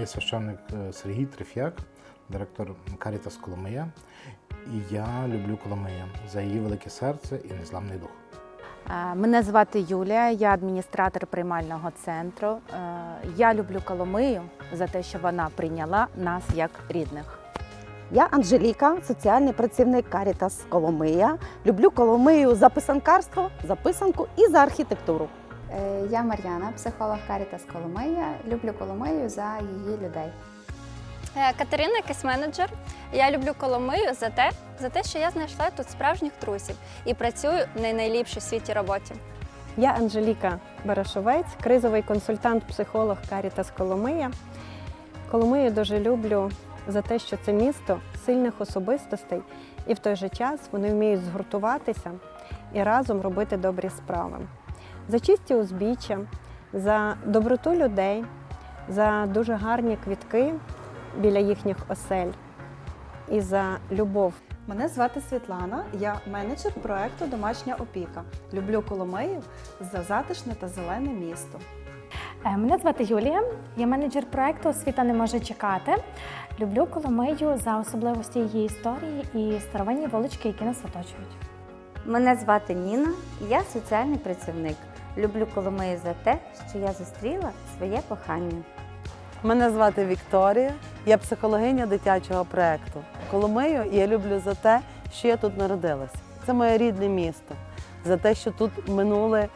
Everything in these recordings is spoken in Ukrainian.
Я священник е, Сергій Триф'як, директор Карітас Коломия. І я люблю Коломия за її велике серце і незламний дух. Е, Мене звати Юлія, я адміністратор приймального центру. Е, Я люблю Коломию за те, що вона прийняла нас як рідних. Я Анжеліка, соціальний працівник Карітас Коломия. Люблю Коломию за писанкарство, за писанку і за архітектуру. Е, Я Мар'яна, психолог Карітас Коломия. Люблю Коломию за її людей. Е, Катерина, кейс-менеджер. Я люблю Коломию за те, за те, що я знайшла тут справжніх друзів і працюю в найнайліпшій світі роботі. Я Анжеліка Барашовець, кризовий консультант-психолог Карітас Коломия. Коломию дуже люблю за те, що це місто сильних особистостей, і в той же час вони вміють згуртуватися і разом робити добрі справи. За чисті узбіччя, за доброту людей, за дуже гарні квітки біля їхніх осель і за любов Мене звати Світлана, я менеджер проекту Домашня опіка. Люблю Коломию за затишне та зелене місто. Е, Мене звати Юлія, я менеджер проекту Освіта не може чекати. Люблю Коломию за особливості її історії і старовинні вулички, які нас оточують. Мене звати Ніна, я соціальний працівник. Люблю Коломию за те, що я зустріла своє кохання. Мене звати Вікторія, я психологиня дитячого проєкту. Коломию я люблю за те, що я тут народилася. Це моє рідне місто, за те, що тут минули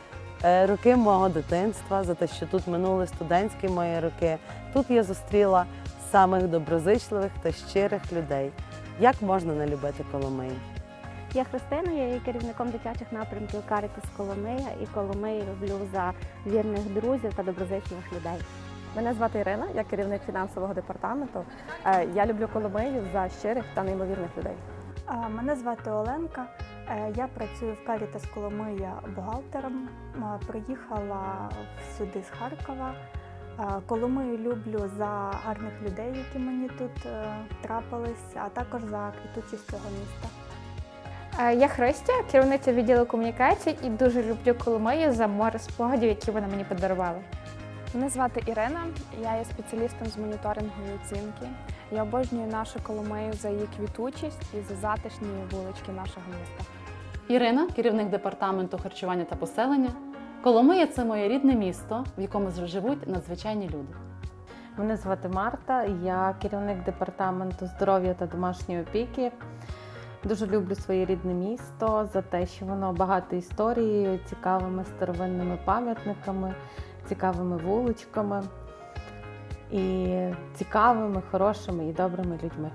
е, роки мого дитинства, за те, що тут минули студентські мої роки. Тут я зустріла самих доброзичливих та щирих людей. Як можна не любити Коломию? Я Христина, я є керівником дитячих напрямків Карітас Коломия і Коломию люблю за вірних друзів та доброзичливих людей. Мене звати Ірина, я керівник фінансового департаменту. Е, Я люблю Коломию за щирих та неймовірних людей. Мене звати Оленка. Е, Я працюю в Карітас Коломия бухгалтером. Приїхала сюди з Харкова. Е, Коломию люблю за гарних людей, які мені тут трапились, а також за квітучість цього міста. Е, Я Христя, керівниця відділу комунікацій і дуже люблю Коломию за море спогадів, які вона мені подарувала. Мене звати Ірина, я є спеціалістом з моніторингової оцінки. Я обожнюю нашу Коломию за її квітучість і за затишні вулички нашого міста. Ірина, керівник департаменту харчування та поселення. Коломия це моє рідне місто, в якому живуть надзвичайні люди. Мене звати Марта, я керівник департаменту здоров'я та домашньої опіки. Дуже люблю своє рідне місто за те, що воно багато історією, цікавими старовинними пам'ятниками, цікавими вуличками і цікавими, хорошими і добрими людьми.